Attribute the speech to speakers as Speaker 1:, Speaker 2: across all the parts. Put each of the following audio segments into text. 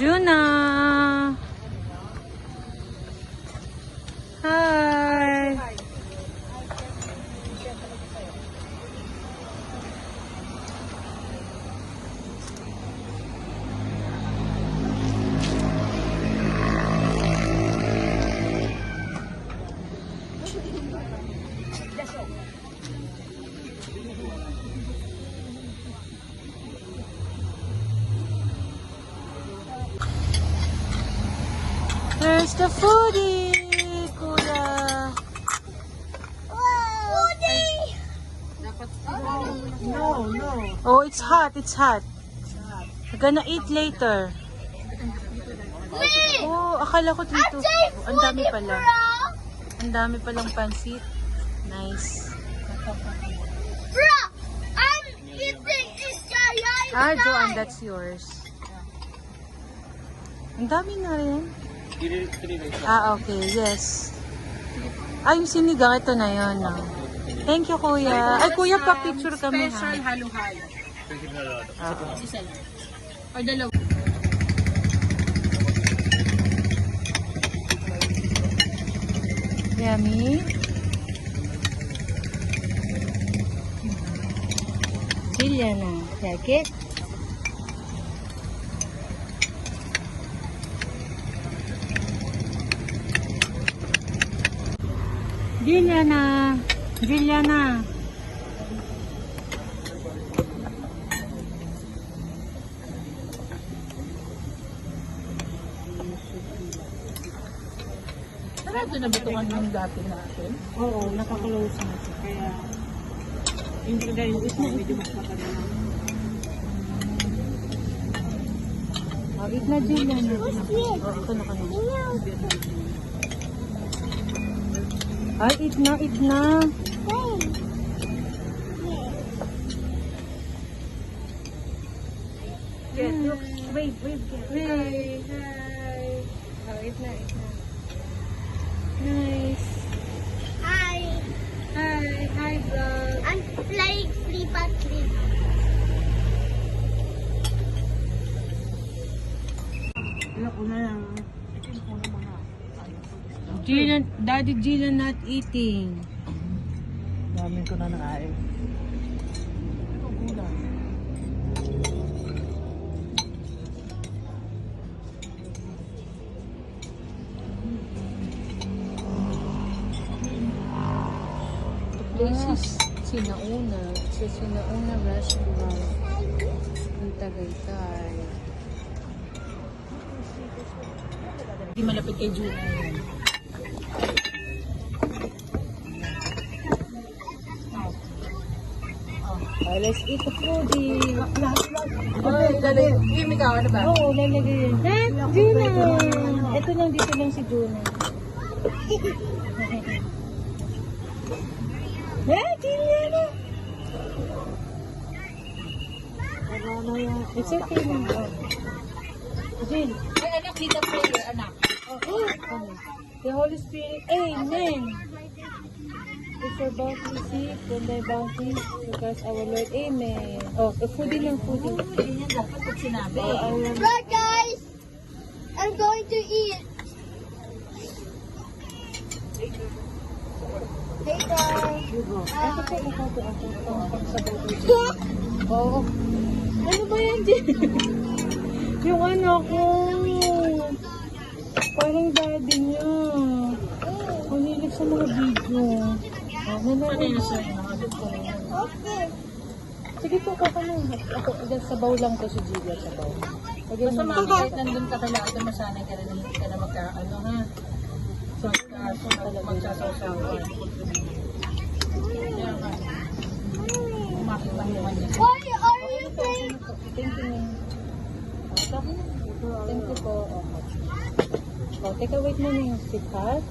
Speaker 1: Juna! Where's the foodie, kuya?
Speaker 2: Foodie!
Speaker 3: No, no.
Speaker 1: Oh, it's hot, it's hot. We're gonna eat later.
Speaker 2: Me!
Speaker 1: Oh, akala ko dito.
Speaker 2: Saying
Speaker 1: Ang dami pala. Ang dami palang pansit. Nice.
Speaker 2: Bro! I'm eating Israeli
Speaker 1: Ah, Joanne, that's yours. Ang dami na rin. Ah, okay. Yes. Ah, yung sinigang, ito na yun. No? Thank you, kuya. Ay, kuya, pa-picture kami, ha?
Speaker 3: Special halo-halo.
Speaker 1: Oo.
Speaker 3: Isa lang. Or dalawa.
Speaker 1: Yummy. Juliana, like it? Juliana, Juliana.
Speaker 3: Sarado na ba itong yung dati natin?
Speaker 1: Oo, nakaklose na siya.
Speaker 3: Kaya, yung kagaya yung isa, medyo mas matagal na.
Speaker 1: Oh, eat na, Juliana. Ito na kami. Ay, eat na, eat na. Get, look, wave, wave, get. Hi, hi. Oh, eat na, eat na. Nice.
Speaker 2: Hi!
Speaker 1: Hi, hi, vlog.
Speaker 2: I'm playing sleep at sleep.
Speaker 3: Ilan ko na lang.
Speaker 1: Jillian, Daddy Jillian not eating.
Speaker 3: Damin ko na nakain.
Speaker 1: Place is Sinauna. Sa Sinauna Restaurant. Ang Tagaytay.
Speaker 3: Hindi malapit kay Juna
Speaker 1: Oh, let's eat the foodie.
Speaker 3: Oh, dali. Kimi ka, ano ba?
Speaker 1: Oo, lalagay yun. Ha? Juna! Ito lang, dito lang si Juna. Ha? Juna! It's okay. Oh. Jill.
Speaker 3: Ay, anak, dito prayer, anak.
Speaker 1: Oh, ano? The Holy Spirit. Amen. If your bounty seek, then thy bounty because our Lord. Amen. Oh, eh, foodie lang, foodie.
Speaker 3: Hindi niya dapat pag sinabi.
Speaker 1: Oh, I
Speaker 2: guys! I'm going to eat. Hey, guys!
Speaker 1: Ako po, ako po, ako po. Pagsabaw. Oo. Ano ba yan, Jill? Yung anak ko. Parang daddy niya. Ang hilig sa mga video. Ah,
Speaker 3: Kanina
Speaker 1: siya.
Speaker 3: ko.
Speaker 2: Okay.
Speaker 1: Sige po, kakalang. Ako, dyan sa lang to si Julia sa. Lagyan
Speaker 3: Basta
Speaker 1: mo.
Speaker 3: mami, kahit nandun ka kala ito, masanay ka rin, hindi ka na magka, ano ha? So, uh, magsasaw-sawan. Kaya nga, umakit lang naman yan.
Speaker 2: Why are you playing?
Speaker 1: Thank you. Thank you po. Oh, teka, wait muna yung sweetheart.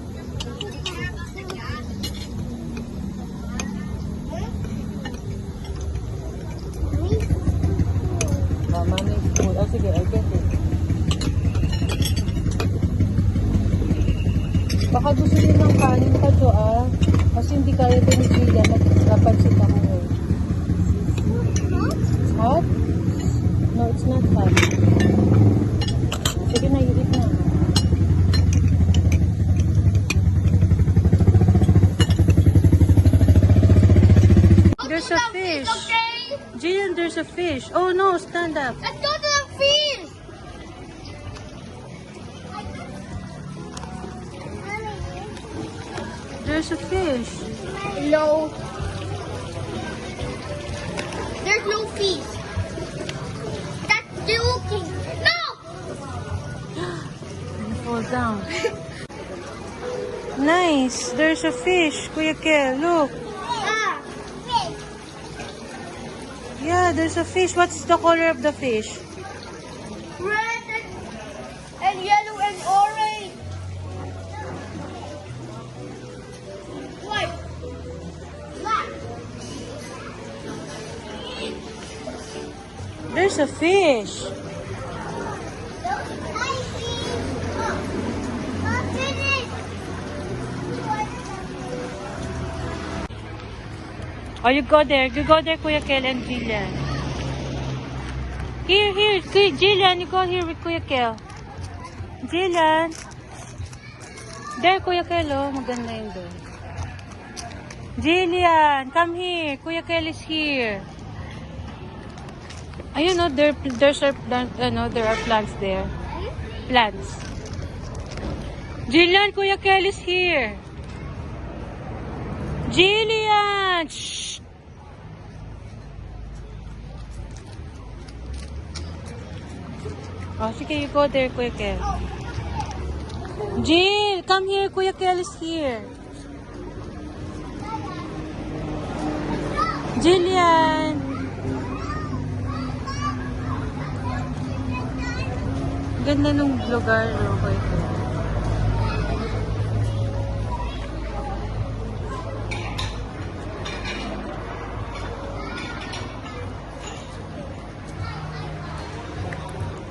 Speaker 1: sige, I get it. Baka gusto niyo ng kanin ka to ah. Kasi hindi kaya ito ni Julia. Napansin ako ngayon. Hot? No, it's not hot. Sige na, irit na. There's a fish. Jillian, there's a fish. Oh no, stand up.
Speaker 2: Let's go fish.
Speaker 1: There's a fish.
Speaker 2: No. There's no fish. That's joking. No!
Speaker 1: You fall down. nice. There's a fish, Kuya Kel. Look.
Speaker 2: Ah, fish.
Speaker 1: Yeah, there's a fish. What's the color of the fish? A fish. Oh, you go there. You go there, Kuya Kel and Jillian. Here, here. Jillian, you go here with Kuya Kel. Jillian. There, Kuya Kel, oh. Maganda yun doon. Jillian, come here. Kuya Kel is here. Ayun, no, there, there's a plant, ano, uh, there are plants there. Plants. Jillian, Kuya Kel is here. Jillian! Shh! Oh, sige, you go there, Kuya Kel. Jill, come here. Kuya Kel is here. Jillian! Ganda nung lugar, Kel.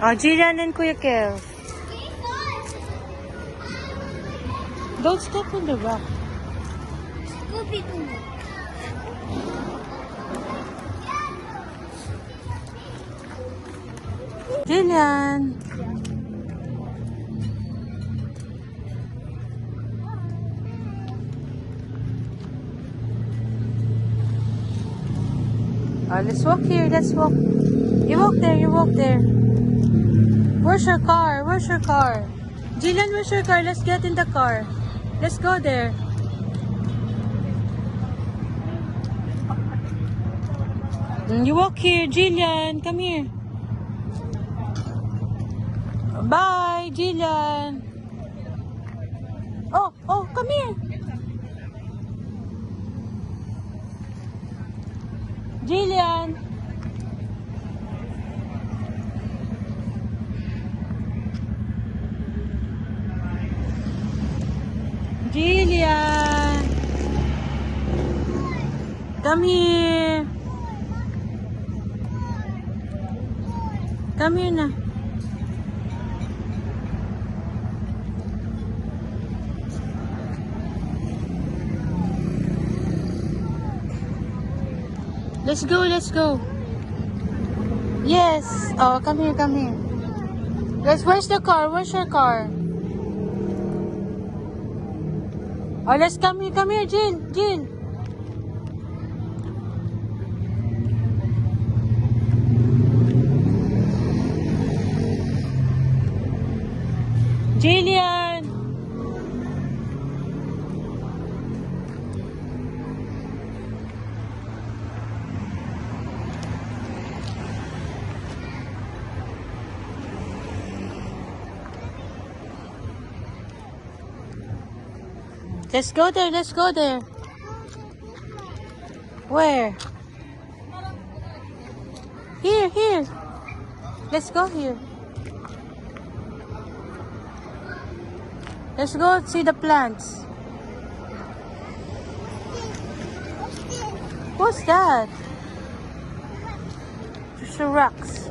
Speaker 1: Oh, Jillian and Kuya Kel. Don't step on the rock.
Speaker 2: Scooby Doo.
Speaker 1: Let's walk here. Let's walk. You walk there. You walk there. Where's your car? Where's your car? Jillian, where's your car? Let's get in the car. Let's go there. Mm, You walk here, Jillian. Come here. Bye, Jillian. Oh, oh, come here. Jillian. Jillian. Come here. Come here na. Let's go, let's go. Yes. Oh, come here, come here. Let's, where's the car? Where's your car? Oh, let's come here, come here, Jill, Jill. Let's go there, let's go there. Where? Here, here. Let's go here. Let's go see the plants. What's that? Just the rocks.